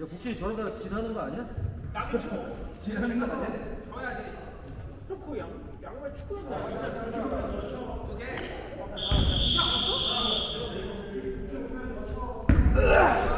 확실히 저러다가 지나는 거 아니야? 지나는 거 아니야? 축구 양 양말 축구였나? 어,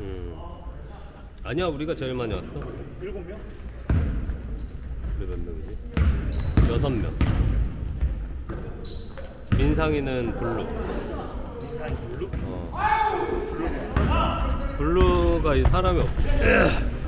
음. 아니야 우리가 제일 많이 왔어. 일곱 명? 우리 몇 명이지? 여섯 명. 민상이는 블루. 인사이 블루? 어. 블루가 이 사람이 없지.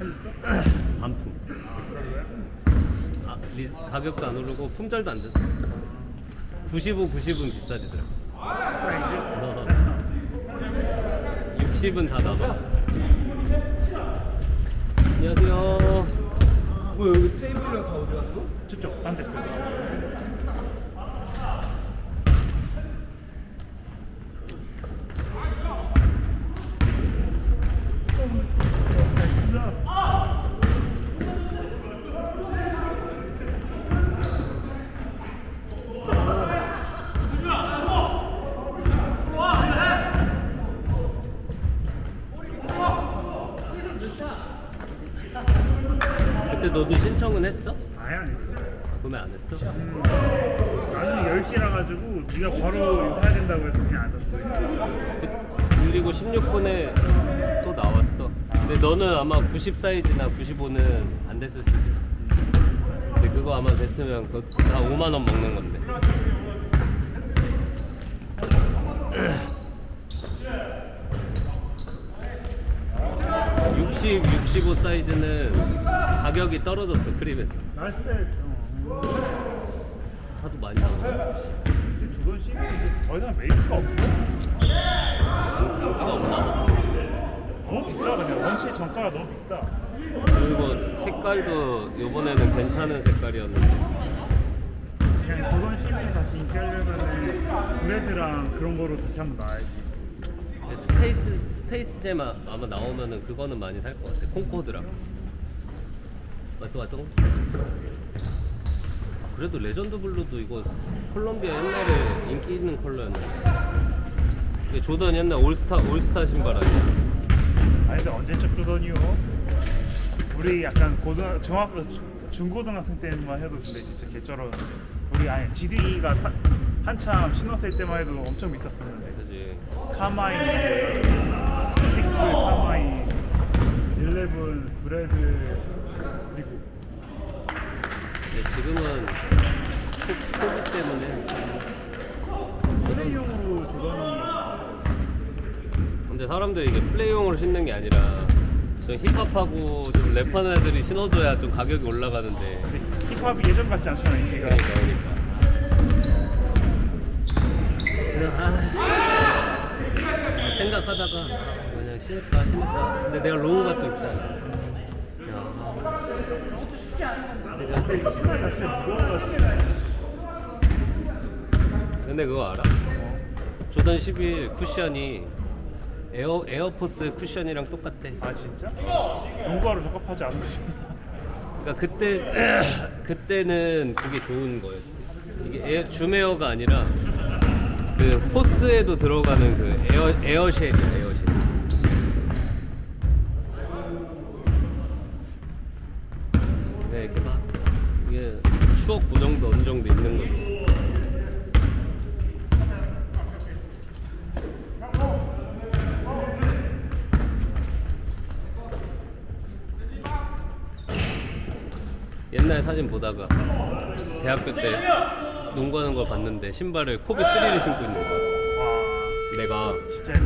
했어? 반품. 아, 리, 가격도 안 오르고 품절도 안 됐어. 95, 90은 비싸지더라. 사이즈? 60은 다 나가. 안녕하세요. 뭐 여기 테이블이랑 다 어디 갔어? 저쪽 반대편 너도 신청은 했어? 아예 안 했어 아, 그러면 안 했어? 음, 나는 10시라 가지고 네가 바로 사야 된다고 해서 그냥 안 샀어 그- 그리고 16분에 또 나왔어. 근데 너는 아마 90 사이즈나 95는 안 됐을 수도 있어. 근데 그거 아마 됐으면 그거 다 5만 원 먹는 건데. (60) 65 사이즈는 가격이 떨어졌어 크림에서. 나이스 패스 어. 하도 많이 나와. 근데 조던 씨 이제 더 이상 메이트가 없어? 인기가 없나? 너무 비싸 그냥. 원체 정가가 너무 비싸. 그리고 색깔도 이번에는 괜찮은 색깔이었는데. 그냥 조던 씨이 다시 인기 하려면은 브레드랑 그런 거로 다시 한번 나와야지. 스페이스 스페이스 잼 아- 아마 나오면은 그거는 많이 살 것 같아. 콩코드랑. 왔어. 아, 그래도 레전드 블루도 이거 콜롬비아 옛날에 인기 있는 컬러였는데. 이게 조던 옛날 올스타 올스타 신발 아니야? 아니 근데 언제적 조던이요 우리 약간 고등 중학 중고등학생 때만 해도 근데 진짜 개쩔어 우리 아니 GD가 한참 신었을 때만 해도 엄청 비쌌었는데 그지. 카마인, 픽 스 카마인, 11 브레드 그리고 근데 지금은 코- 코비 때문에. 플레이용으로 조던이 근데 사람들이 이게 플레이용으로 신는 게 아니라 좀 힙합하고 좀 랩하는 애들이 신어줘야 좀 가격이 올라가는데. 근데 힙합이 예전 같지 않잖아 인기가 그러니까 그러니까. 아, 생각하다가 아, 그냥 신을까 신을까. 근데 내가 로우가 또 있잖아. 야, 내가 근데 신발 자체가 무거워가지고 근데 그거 알아? 조던 11 쿠션이 에어 에어포스 쿠션이랑 똑같아. 아 진짜? 농구하러 적합하지 않은 거지 그러니까 그때 그때는 그게 좋은 거예요. 이게 에어, 줌 에어가 아니라 그 포스에도 들어가는 그 에어 에어쉘이 에어쉘. 네, 이렇게 막 이게 추억 보정도 어느 정도 있는 거죠. 옛날 사진 보다가 대학교 때 농구하는 걸 봤는데 신발을 코비 3를 신고 있는 거야. 와 내가 진짜